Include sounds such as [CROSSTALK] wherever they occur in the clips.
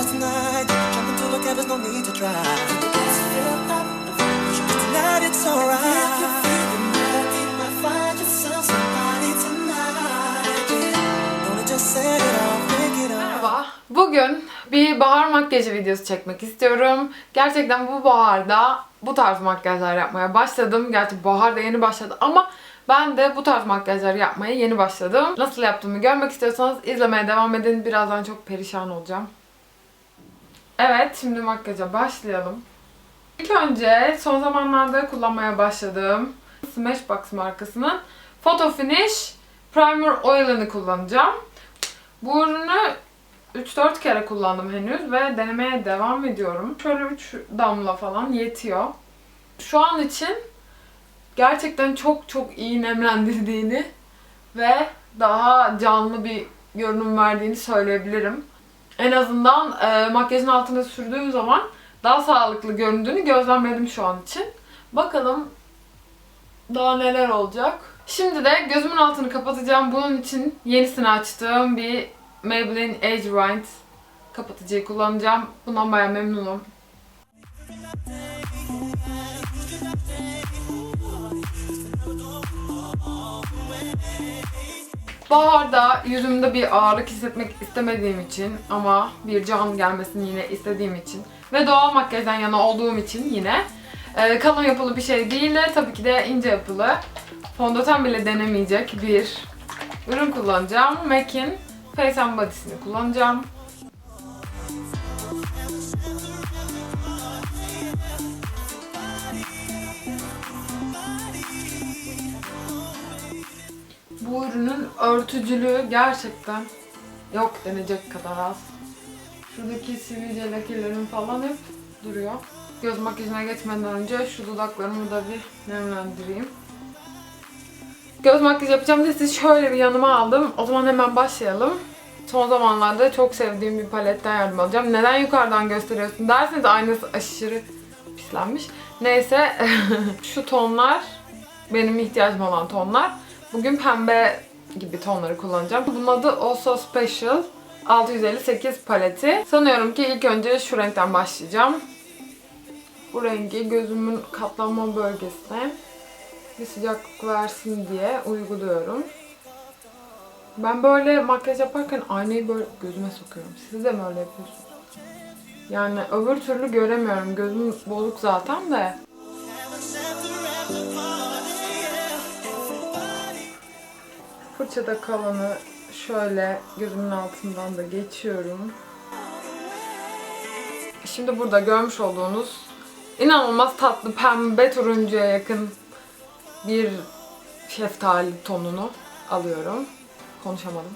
for tonight. Jump into the cab, there's no need to drive. Tonight it's alright. Merhaba. Bugün bir bahar makyajı videosu çekmek istiyorum. Gerçekten bu baharda bu tarz makyajlar yapmaya başladım. Gerçi bahar da yeni başladı ama ben de bu tarz makyajlar yapmaya yeni başladım. Nasıl yaptığımı görmek istiyorsanız izlemeye devam edin. Birazdan çok perişan olacağım. Evet, şimdi makyaja başlayalım. İlk önce son zamanlarda kullanmaya başladığım Smashbox markasının Photo Finish Primer Oil'ını kullanacağım. Bu ürünü 3-4 kere kullandım henüz ve denemeye devam ediyorum. Şöyle 3 damla falan yetiyor. Şu an için gerçekten çok çok iyi nemlendirdiğini ve daha canlı bir görünüm verdiğini söyleyebilirim. En azından e, makyajın altına sürdüğüm zaman daha sağlıklı göründüğünü gözlemledim şu an için. Bakalım daha neler olacak. Şimdi de gözümün altını kapatacağım. Bunun için yenisini açtığım bir Maybelline Age Right kapatıcıyı kullanacağım. Bundan bayağı memnunum. Baharda yüzümde bir ağırlık hissetmek istemediğim için ama bir can gelmesini yine istediğim için ve doğal makyajdan yana olduğum için yine e, kalın yapılı bir şey değil de tabii ki de ince yapılı fondöten bile denemeyecek bir ürün kullanacağım. MAC'in Face and Body'sini kullanacağım. Bu ürünün örtücülüğü gerçekten yok denecek kadar az. Şuradaki sivilce lekelerim falan hep duruyor. Göz makyajına geçmeden önce şu dudaklarımı da bir nemlendireyim. Göz makyajı yapacağım diye sizi şöyle bir yanıma aldım. O zaman hemen başlayalım. Son zamanlarda çok sevdiğim bir paletten yardım alacağım. Neden yukarıdan gösteriyorsun derseniz aynası aşırı pislenmiş. Neyse [LAUGHS] şu tonlar benim ihtiyacım olan tonlar. Bugün pembe gibi tonları kullanacağım. Bunun adı Also Special 658 paleti. Sanıyorum ki ilk önce şu renkten başlayacağım. Bu rengi gözümün katlanma bölgesine bir sıcaklık versin diye uyguluyorum. Ben böyle makyaj yaparken aynayı böyle gözüme sokuyorum. Siz de mi öyle yapıyorsunuz? Yani öbür türlü göremiyorum. Gözüm bozuk zaten de. Fırçada kalanı şöyle gözümün altından da geçiyorum. Şimdi burada görmüş olduğunuz inanılmaz tatlı pembe turuncuya yakın bir şeftali tonunu alıyorum. Konuşamadım.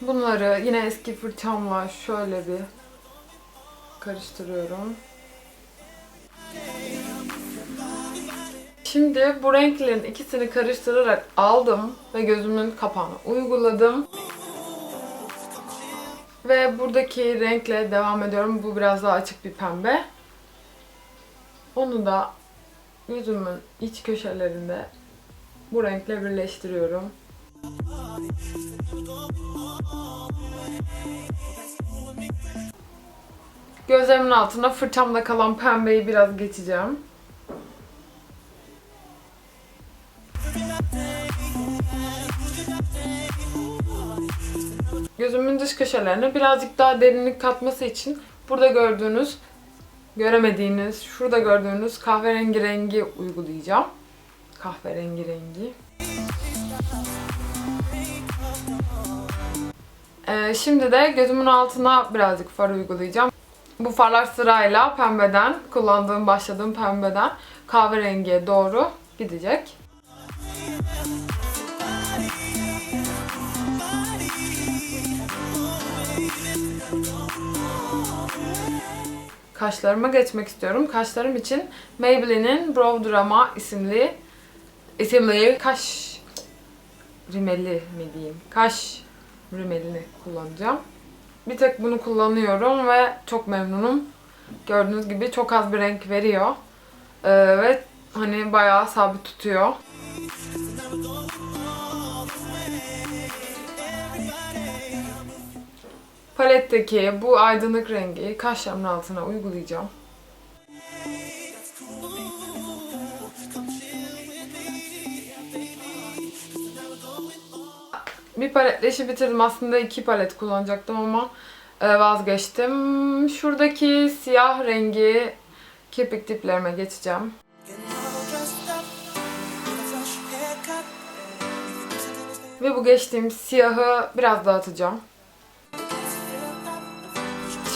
Bunları yine eski fırçamla şöyle bir karıştırıyorum. Şimdi bu renklerin ikisini karıştırarak aldım ve gözümün kapağına uyguladım. Ve buradaki renkle devam ediyorum. Bu biraz daha açık bir pembe. Onu da yüzümün iç köşelerinde bu renkle birleştiriyorum. Gözlerimin altına fırçamda kalan pembeyi biraz geçeceğim. Gözümün dış köşelerine birazcık daha derinlik katması için burada gördüğünüz, göremediğiniz, şurada gördüğünüz kahverengi rengi uygulayacağım. Kahverengi rengi. Ee, şimdi de gözümün altına birazcık far uygulayacağım. Bu farlar sırayla pembeden, kullandığım, başladığım pembeden kahverengiye doğru gidecek. Kaşlarıma geçmek istiyorum. Kaşlarım için Maybelline'in Brow Drama isimli isimli kaş rimeli mi diyeyim? Kaş rimelini kullanacağım. Bir tek bunu kullanıyorum ve çok memnunum. Gördüğünüz gibi çok az bir renk veriyor. Ee, ve hani bayağı sabit tutuyor. Paletteki bu aydınlık rengi kaşlarımın altına uygulayacağım. Bir paletle işi bitirdim. Aslında iki palet kullanacaktım ama e, vazgeçtim. Şuradaki siyah rengi kirpik diplerime geçeceğim. Ve bu geçtiğim siyahı biraz dağıtacağım.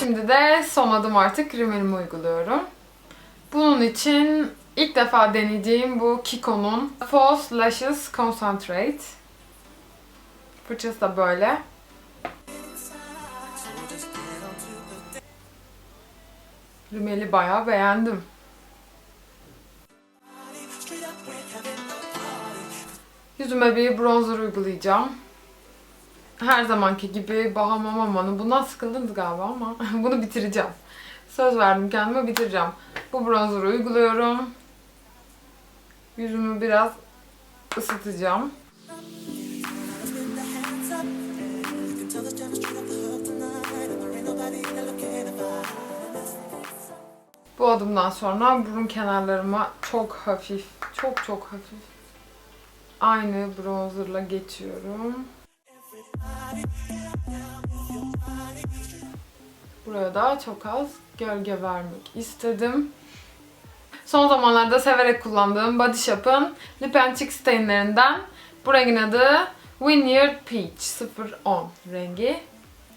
Şimdi de son adım artık rimelimi uyguluyorum. Bunun için ilk defa deneyeceğim bu Kiko'nun False Lashes Concentrate. Fırçası da böyle. Rimeli bayağı beğendim. Yüzüme bir bronzer uygulayacağım. Her zamanki gibi Bahama Mama'nın. Bundan sıkıldınız galiba ama [LAUGHS] bunu bitireceğim. Söz verdim kendime bitireceğim. Bu bronzer'ı uyguluyorum. Yüzümü biraz ısıtacağım. Bu adımdan sonra burun kenarlarıma çok hafif, çok çok hafif aynı bronzerla geçiyorum. Buraya da çok az gölge vermek istedim. Son zamanlarda severek kullandığım Body Shop'ın Lip and Cheek stainlerinden bu rengin adı Vineyard Peach 010 rengi.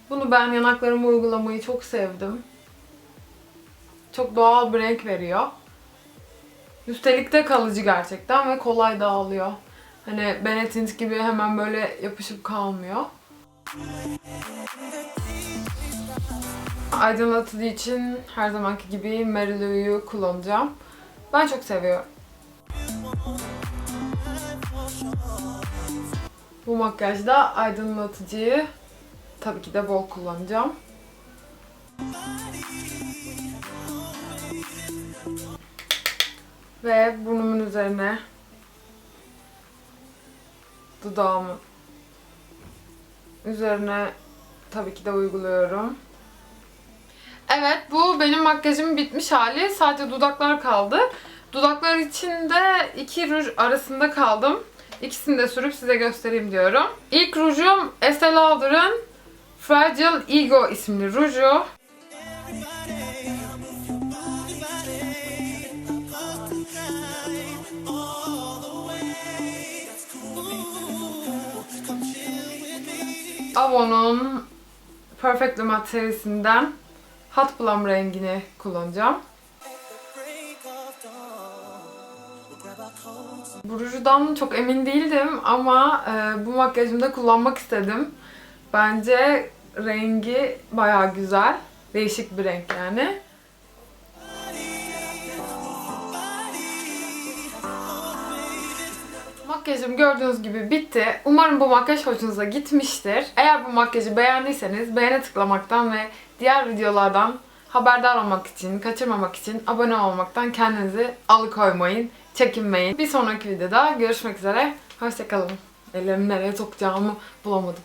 Bunu ben yanaklarıma uygulamayı çok sevdim. Çok doğal bir renk veriyor. Üstelik de kalıcı gerçekten ve kolay dağılıyor. Hani Benetint gibi hemen böyle yapışıp kalmıyor. Aydınlatıcı için her zamanki gibi Mary Lou'yu kullanacağım. Ben çok seviyorum. Bu makyajda aydınlatıcıyı tabii ki de bol kullanacağım. Ve burnumun üzerine dudağımın üzerine tabii ki de uyguluyorum. Evet bu benim makyajım bitmiş hali. Sadece dudaklar kaldı. Dudaklar için de iki ruj arasında kaldım. İkisini de sürüp size göstereyim diyorum. İlk rujum Estee Lauder'ın Fragile Ego isimli ruju. Avon'un Perfectly Matte serisinden Hot Plum rengini kullanacağım. Bu rujudan çok emin değildim ama e, bu makyajımda kullanmak istedim. Bence rengi bayağı güzel. Değişik bir renk yani. Makyajım gördüğünüz gibi bitti. Umarım bu makyaj hoşunuza gitmiştir. Eğer bu makyajı beğendiyseniz beğene tıklamaktan ve diğer videolardan haberdar olmak için, kaçırmamak için abone olmaktan kendinizi alıkoymayın, çekinmeyin. Bir sonraki videoda görüşmek üzere. Hoşçakalın. Ellerimi nereye sokacağımı bulamadım.